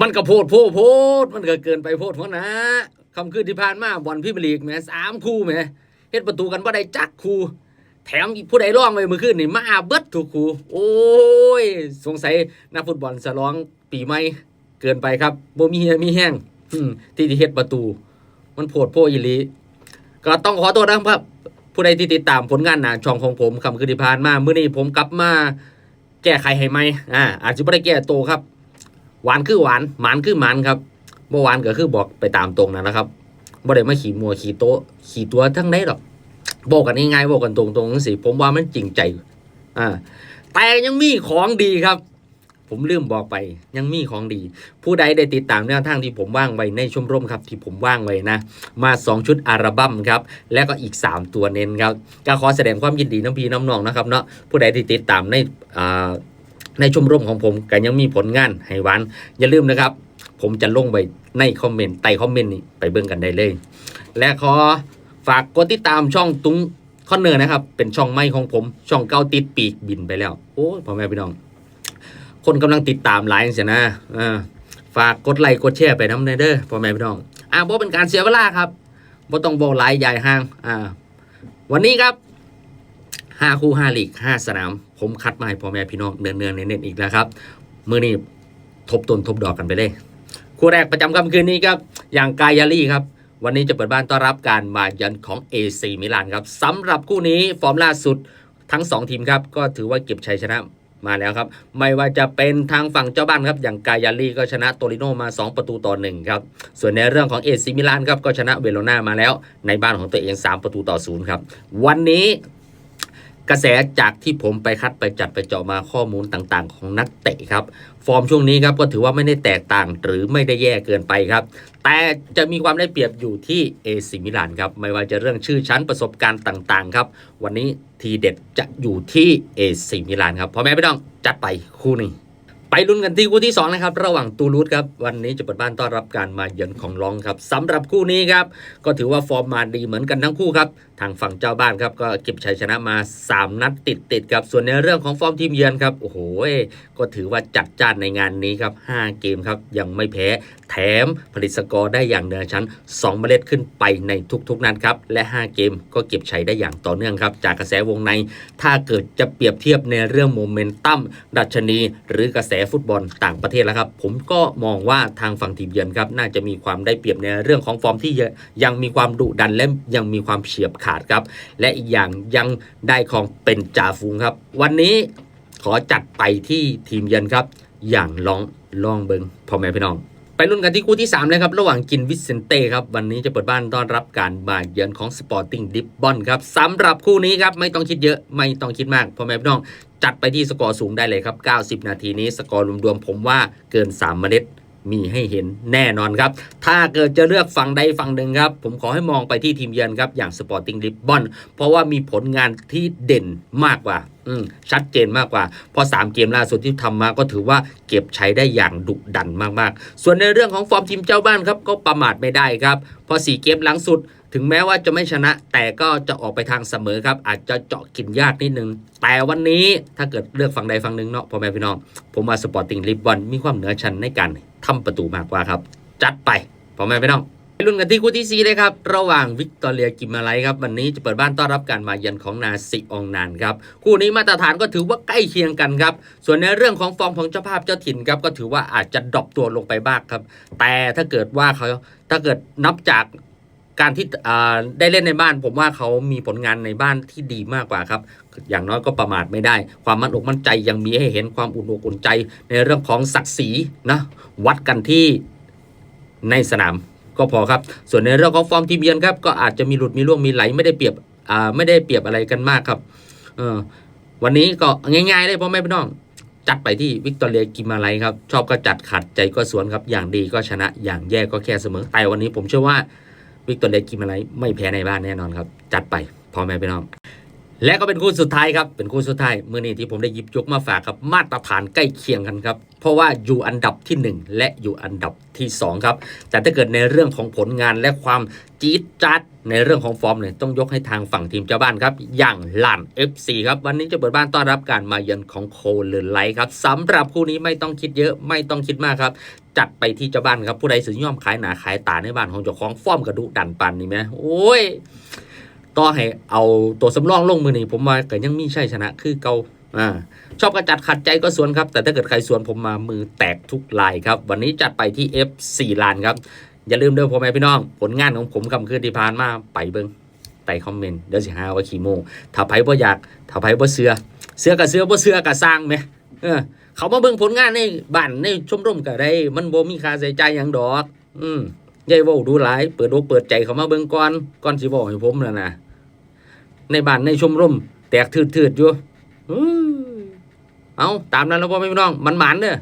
มันก็โพดโพดโพดมันก็เกินไปโพดเพราะนะคำคืนที่ผ่านมาบอลพี่ลีกแหมสามคู่แหมเฮ็ดประตูกันบ่ได้จักคู่แถมผู้ใดร้องไปเมื่อคืนนี่มาเบิดทุกคู่โอ้ย สงสัยนักฟุตบอลสลองปีใหม่เกินไปครับบ่มีเฮียมีแห้งอืมที่ที่เฮ็ดประตู มันโพดโพอีหลีก็ต้องขอโทษนะครับผู้ใดที่ติดตามผลงานหนาช่องของผมคำคืนที่ผ่านมาเมื้อนี้ผมกลับมาแก้ไขให้ไหมอ่าอาจจะไม่ได้แก้โตครับ หวานคือหวานหมานคือหมันครับเมื่อวานก็คือบอกไปตามตรงนั่นแหละครับบ่ได้มาขี่มัวขี่โต๊ะขี่ตัวทั้งไหนหรอกบอกกันง่ายๆบอกกันตรงๆสิผมว่ามันจริงใจอ่าแต่ยังมีของดีครับ ผมลืมบอกไปยังมีของดี ผู้ใดได้ติดตามแนวทางที่ผมว่างไว้ในชมรมครับที่ผมว่างไว้นะ มา 2 ชุดอัลบั้มครับ และก็อีก 3 ตัวเน้นครับก็ขอแสดงความยินดีน้ำพีน้ำนองนะครับเนาะผู้ใดที่ติดตามในอ่า ในชมรมของผมก็ยังมีผลงานให้หวานอย่าลืมนะครับ ผมจะลงไปในคอมเมนต์ใต้คอมเมนต์นี้ไปเบิ่งกันได้เลย และขอฝากกดติดตามช่องตุ้งคอนเนอร์นะครับ เป็นช่องใหม่ของผม ช่องเก้าติดปีกบินไปแล้ว โอ้พ่อแม่พี่น้อง คนกำลังติดตามหลายเสียนะอ่าฝากกดไลค์กดแชร์ไปน้ำในเด้อพ่อแม่พี่น้อง อ่าบ่เป็นการเสียเวลาครับบ่ต้องบอกหลายใหญ่ห้าง อ่า วันนี้ครับ ห้าคู่ห้าลีกห้าสนาม ผมคัดมาให้พ่อแม่พี่น้องเนือเนืองๆเน้นๆอีกแล้วครับมือนี้ทบต้นทบดอกกันไปเลย คู่แรกประจำค่ำคืนนี้ครับ อย่างกายาลีครับ วันนี้จะเปิดบ้านต้อนรับการมาเยือนของ AC มิลานครับสำหรับคู่นี้ฟอร์มล่าสุดทั้ง 2 ทีมครับก็ถือว่าเก็บชัยชนะมาแล้วครับ ไม่ว่าจะเป็นทางฝั่งเจ้าบ้านครับ อย่างกายาลีก็ชนะโตริโนมา 2 ประตูต่อ1ครับ ส่วนในเรื่องของเอซิมิลานครับก็ชนะเวโรนามาแล้ว ในบ้านของตัวเอง 3 ประตูต่อ0ครับ วันนี้ กระแสจากที่ผมไปคัดไปจัดไปเจาะมาข้อมูลต่างๆ ของนักเตะครับ ฟอร์มช่วงนี้ครับก็ถือว่าไม่ได้แตกต่างหรือไม่ได้แย่เกินไปครับ แต่จะมีความได้เปรียบอยู่ที่เอซิมิลานครับ ไม่ว่าจะเรื่องชื่อชั้นประสบการณ์ต่างๆครับ วันนี้ทีเด็ดจะอยู่ที่เอซิมิลานครับพ่อแม่พี่น้องจัดไปคู่หนึ่ง ไปลุ้นกันที่คู่ที่2นะครับระหว่างตูรูสครับวันนี้จะเปิดบ้านต้อนรับการมาเยือนของลองครับสำหรับคู่นี้ครับก็ถือว่าฟอร์มมาดีเหมือนกันทั้งคู่ครับทางฝั่งเจ้าบ้านครับก็เก็บชัยชนะมา 3 นัดติดติดครับส่วนในเรื่องของฟอร์มทีมเยือนครับโอ้โหก็ถือว่าจัดจ้านในงานนี้ครับ5เกมครับยังไม่แพ้แถมผลิตสกอร์ได้อย่างเหนือชั้น 2 เมล็ดขึ้นไปในทุกๆนัดครับและ 5 เกมก็เก็บชัยได้อย่างต่อเนื่องครับจากกระแสวงใน ถ้าเกิดจะเปรียบเทียบในเรื่องโมเมนตัมดัชนี หรือกระแสฟุตบอลต่างประเทศแล้วครับ ผมก็มองว่าทางฝั่งทีมเยือนครับน่าจะมีความได้เปรียบในเรื่องของฟอร์มที่ยังมีความดุดันและยังมีความเฉียบขาดครับ และอีกอย่างยังได้ของเป็นจ่าฝูงครับ วันนี้ขอจัดไปที่ทีมเยือนครับ อย่างลองลองเบิงพ่อแม่พี่น้องไปลุ้นกันที่คู่ที่ 3 เลยครับ ระหว่างกินวิสเซนเต้ครับ วันนี้จะเปิดบ้านต้อนรับการมาเยือนของสปอร์ติ้งดิบบอนครับสำหรับคู่นี้ครับ ไม่ต้องคิดเยอะไม่ต้องคิดมากพ่อแม่พี่น้อง จัดไปที่สกอร์สูงได้เลยครับ 90 นาทีนี้สกอร์รวมๆผมว่าเกิน 3 เมล็ดมีให้เห็นแน่นอนครับ ถ้าเกิดจะเลือกฝั่งใดฝั่งหนึ่งครับ ผมขอให้มองไปที่ทีมเยือนครับ อย่างสปอร์ติ้งลิบบอนเพราะว่ามีผลงานที่เด่นมากกว่าอืมชัดเจนมากกว่า เพราะ 3 เกมล่าสุดที่ทำมาก็ถือว่าเก็บใช้ได้อย่างดุดันมากๆ ส่วนในเรื่องของฟอร์มทีมเจ้าบ้านครับก็ประมาทไม่ได้ครับเพราะ4เกมหลังสุด ถึงแม้ว่าจะไม่ชนะแต่ก็จะออกไปทางเสมอครับ อาจจะเจาะกินยากนิดนึง แต่วันนี้ถ้าเกิดเลือกฝั่งใดฝั่งหนึ่งเนาะพ่อแม่พี่น้อง ผมว่าสปอร์ติ้งลิบบอนมีความเหนือชั้นในการทำประตูมากกว่าครับ จัดไปพ่อแม่พี่น้องไปลุ้นกันที่คู่ที่ 4 เลยครับ ระหว่างวิกตอเรียกิมาไลครับ วันนี้จะเปิดบ้านต้อนรับการมาเยือนของนาซิอองนานครับ คู่นี้มาตรฐานก็ถือว่าใกล้เคียงกันครับ ส่วนในเรื่องของฟอร์มของเจ้าภาพเจ้าถิ่นครับ ก็ถือว่าอาจจะดรอปตัวลงไปบ้างครับ แต่ถ้าเกิดว่าเขาถ้าเกิดนับจาก การที่ได้เล่นในบ้าน ผมว่าเขามีผลงานในบ้านที่ดีมากกว่าครับ อย่างน้อยก็ประมาทไม่ได้ ความมั่นอกมั่นใจยังมีให้เห็นความอุ่นอกอุ่นใจ ในเรื่องของศักดิ์ศรีนะวัดกันที่ในสนามก็พอครับ ส่วนในเรื่องของฟอร์มทีมเยือนครับก็อาจจะมีหลุดมีล่วงมีไหลไม่ได้เปรียบไม่ได้เปรียบอะไรกันมากครับวันนี้ก็ง่ายๆเลยพ่อแม่พี่น้องจัดไปที่วิกตอเรียกิมาไลครับ ชอบก็จัดขัดใจก็สวนครับ อย่างดีก็ชนะอย่างแย่ก็แค่เสมอแต่วันนี้ผมเชื่อว่า วิกตอเรียกิมาไรไม่แพ้ในบ้านแน่นอนครับ จัดไปพ่อแม่พี่น้อง และก็เป็นคู่สุดท้ายครับ เป็นคู่สุดท้ายเมื่อนี้ที่ผมได้หยิบยกมาฝากครับ มาตรฐานใกล้เคียงกันครับ เพราะว่าอยู่อันดับที่ 1 และอยู่อันดับที่ 2 ครับ แต่ถ้าเกิดในเรื่องของผลงานและความจี๊ดจัดในเรื่องของฟอร์มเนี่ยต้องยกให้ทางฝั่งทีมเจ้าบ้านครับ อย่างลาน FC ครับ วันนี้จะเปิดบ้านต้อนรับการมาเยือนของโคเลนไลท์ครับสำหรับคู่นี้ไม่ต้องคิดเยอะไม่ต้องคิดมากครับ จัดไปที่เจ้าบ้านครับผู้ใดสิย่อมขายหนาขายตาในบ้านของเจ้าของฟอร์มกระดูดันปันนี่ไหมโอ้ย ต่อให้เอาตัวสำรองลงมือนี่ผมว่าก็ยังมีชัยชนะคือเกาอ่าชอบกระจัดขัดใจก็สวนครับ แต่ถ้าเกิดใครสวนผมมามือแตกทุกลายครับ วันนี้จัดไปที่ F4 ลานครับ อย่าลืมเด้อพ่อแม่พี่น้อง ผลงานของผมคำคืนที่ผ่านมาไปเบิ้งใต้คอมเมนต์เดี๋ยวสิหาว่าขี้โมถ้าไผบ่อยากถ้าไผบ่เสือเสือกับเสือบ่เสือกับสร้างไหมเออเขามาเบิ่งผลงานในบ้านในชมรมก็ได้ มันบ่มีค่าใช้จ่ายหยังดอก อืม ยายว้าดูหลายเปิดอกเปิดใจเขามาเบิ่งก่อนก่อนสิบอกให้ผมนะนะในบ้านในชมรมแตกทืดๆอยู่อื้อเอาตามนั้นแล้วพ่อแม่พี่น้องมันหมานเด้อ